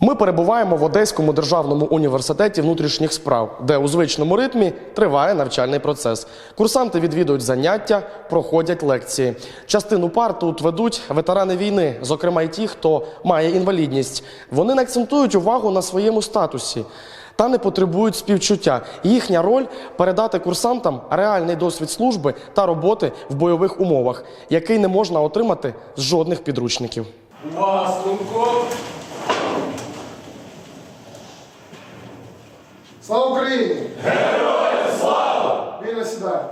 Ми перебуваємо в Одеському державному університеті внутрішніх справ, де у звичному ритмі триває навчальний процес. Курсанти відвідують заняття, проходять лекції. Частину пар тут ведуть ветерани війни, зокрема й ті, хто має інвалідність. Вони не акцентують увагу на своєму статусі. Та не потребують співчуття. Їхня роль передати курсантам реальний досвід служби та роботи в бойових умовах, який не можна отримати з жодних підручників. Увага, струнко! Слава Україні! Героям слава! Вільно сідає!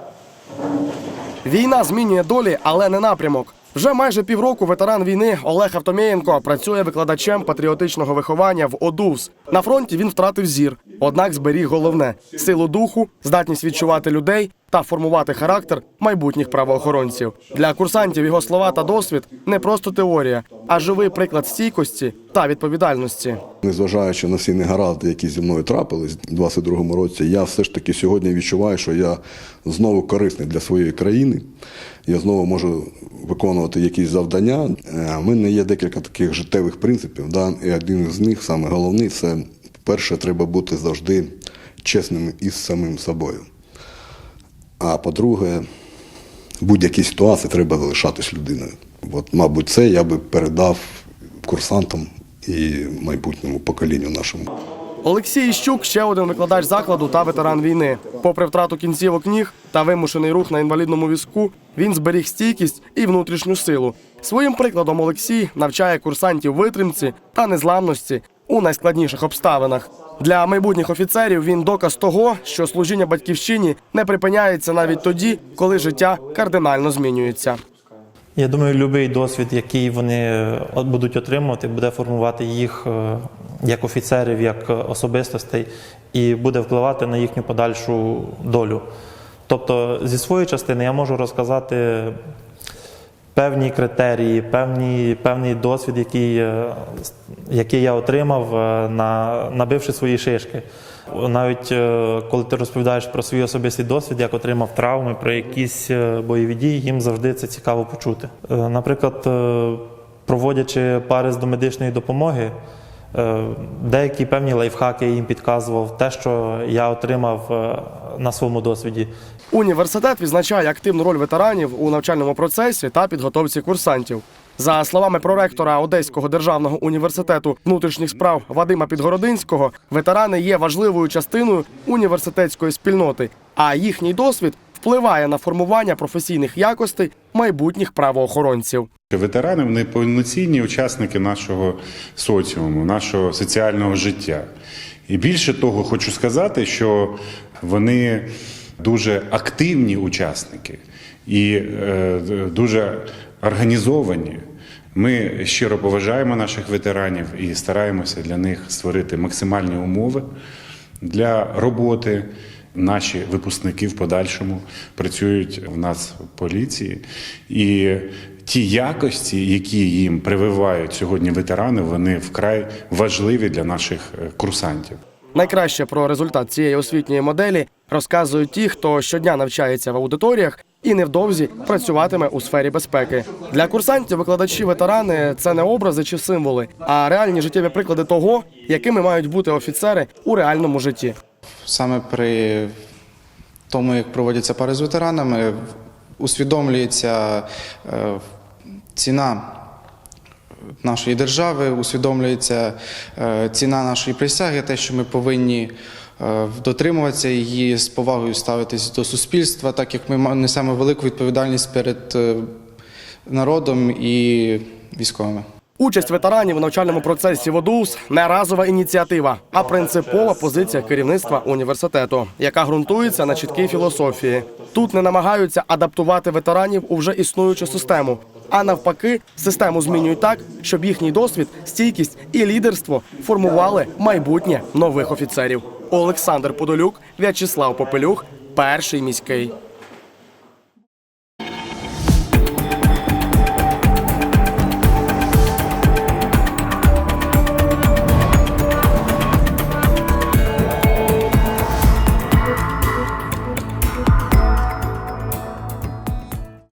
Війна змінює долі, але не напрямок. Вже майже півроку ветеран війни Олег Автомєєнко працює викладачем патріотичного виховання в ОДУВС. На фронті він втратив зір, однак зберіг головне силу духу, здатність відчувати людей та формувати характер майбутніх правоохоронців. Для курсантів його слова та досвід не просто теорія, а живий приклад стійкості та відповідальності. Незважаючи на всі негаразди, які зі мною трапились у 22-му році, я все ж таки сьогодні відчуваю, що я знову корисний для своєї країни. Я знову можу виконувати якісь завдання. Е, У мене є декілька таких життєвих принципів. Да? І один з них, саме головний, це перше, треба бути завжди чесним із самим собою. А по-друге, в будь-якій ситуації треба залишатись людиною. От, мабуть, це я би передав курсантам і майбутньому поколінню нашому. Олексій Іщук ще один викладач закладу та ветеран війни. Попри втрату кінцівок ніг та вимушений рух на інвалідному візку, він зберіг стійкість і внутрішню силу. Своїм прикладом Олексій навчає курсантів витримці та незламності у найскладніших обставинах. Для майбутніх офіцерів він доказ того, що служіння батьківщині не припиняється навіть тоді, коли життя кардинально змінюється. Я думаю, будь-який досвід, який вони е, будуть отримувати, буде формувати їх е, як офіцерів, як особистостей, і буде впливати на їхню подальшу долю. Тобто, зі своєї частини я можу розказати певні критерії, певні, певний досвід, який, е, який я отримав, е, на, набивши свої шишки. Навіть е, коли ти розповідаєш про свій особистий досвід, як отримав травми, про якісь бойові дії, їм завжди це цікаво почути. Наприклад, проводячи пари з домедичної допомоги, деякі певні лайфхаки їм підказував, те, що я отримав е, на своєму досвіді. Університет відзначає активну роль ветеранів у навчальному процесі та підготовці курсантів. За словами проректора Одеського державного університету внутрішніх справ Вадима Підгородинського, ветерани є важливою частиною університетської спільноти, а їхній досвід впливає на формування професійних якостей майбутніх правоохоронців. Ветерани вони повноцінні учасники нашого соціуму, нашого соціального життя. І більше того, хочу сказати, що вони дуже активні учасники і е, дуже організовані. Ми щиро поважаємо наших ветеранів і стараємося для них створити максимальні умови для роботи. Наші випускники в подальшому працюють в нас в поліції, і ті якості, які їм прививають сьогодні ветерани, вони вкрай важливі для наших е, курсантів. Найкраще про результат цієї освітньої моделі розказують ті, хто щодня навчається в аудиторіях і невдовзі працюватиме у сфері безпеки. Для курсантів викладачі ветерани це не образи чи символи, а реальні життєві приклади того, якими мають бути офіцери у реальному житті. Саме при тому, як проводяться пари з ветеранами, усвідомлюється е, ціна нашої держави, усвідомлюється е, ціна нашої присяги, те, що ми повинні е, дотримуватися її з повагою ставитись до суспільства, так як ми несемо велику відповідальність перед народом і військовими. Участь ветеранів у навчальному процесі в ОДУС не разова ініціатива, а принципова позиція керівництва університету, яка ґрунтується на чіткій філософії. Тут не намагаються адаптувати ветеранів у вже існуючу систему, а навпаки, систему змінюють так, щоб їхній досвід, стійкість і лідерство формували майбутнє нових офіцерів. Олександр Подолюк, В'ячеслав Попелюх, перший міський.